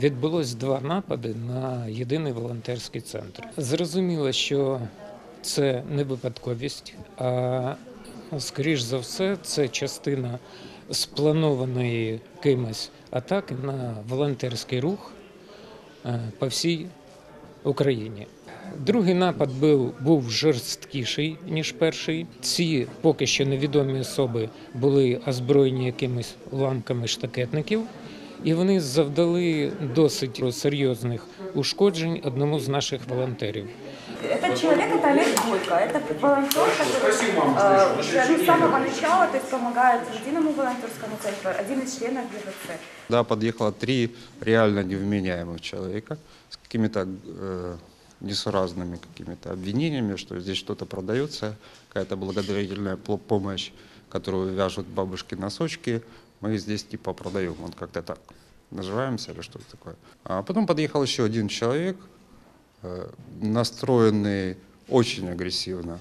відбулось два напади на єдиний волонтерський центр. Зрозуміло, що це не випадковість, а скоріш за все, це частина спланованої кимось атаки на волонтерський рух е, по всій Україні. Другий напад був, був жорсткіший, ніж перший. Ці поки що невідомі особи були озброєні якимись уламками штакетників, і вони завдали досить серйозних ушкоджень одному з наших волонтерів. Этот человек, это Олег Бойко, это волонтер, который э, с самого начала то есть, помогает единому волонтерскому центру, один из членов ГВЦ. Да, подъехало три реально невменяемых человека с какими-то э, несуразными какими-то обвинениями, что здесь что-то продается, какая-то благодарительная помощь, которую вяжут бабушки носочки, мы здесь типа продаем, вот как-то так наживаемся или что-то такое. А потом подъехал еще один человек, э, настроенный очень агрессивно,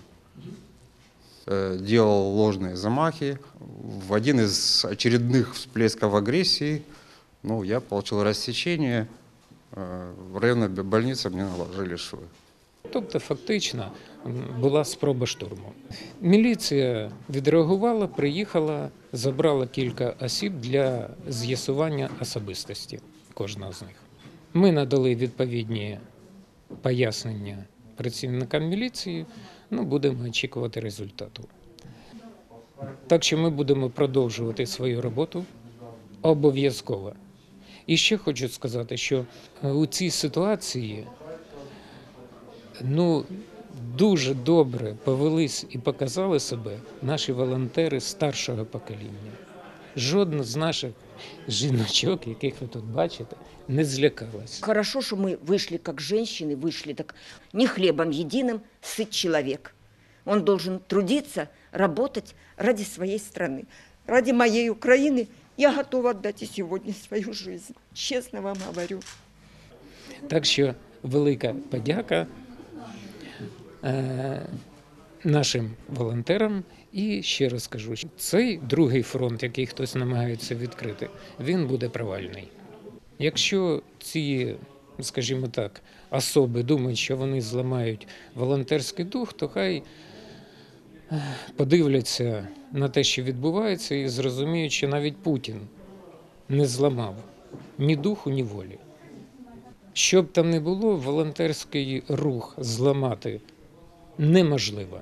э, делал ложные замахи. В один из очередных всплесков агрессии ну, я получил рассечение. Э, В районной больнице мне наложили швы. Тобто, фактично була спроба штурму. Міліція відреагувала, приїхала, забрала кілька осіб для з'ясування особистості кожного з них. Ми надали відповідні пояснення працівникам міліції. Ну, будемо очікувати результату. Так що ми будемо продовжувати свою роботу обов'язково. І ще хочу сказати, що у цій ситуації ну, дуже добре повелись і показали себе наші волонтери старшого покоління. Жодна з наших жіночок, яких ви тут бачите, не злякалась. Хорошо, что мы вышли как женщины, вышли так не хлебом единым сыт человек. Он должен трудиться, работать ради своей страны. Ради моей Украины я готова отдать и сегодня свою жизнь. Честно вам говорю. Так що велика подяка е, нашим волонтерам. І ще раз кажу, що цей другий фронт, який хтось намагається відкрити, він буде провальний. Якщо ці, скажімо так, особи думають, що вони зламають волонтерський дух, то хай е, подивляться на те, що відбувається, і зрозуміють, що навіть Путін не зламав ні духу, ні волі. Що б там не було, волонтерський рух зламати неможливо.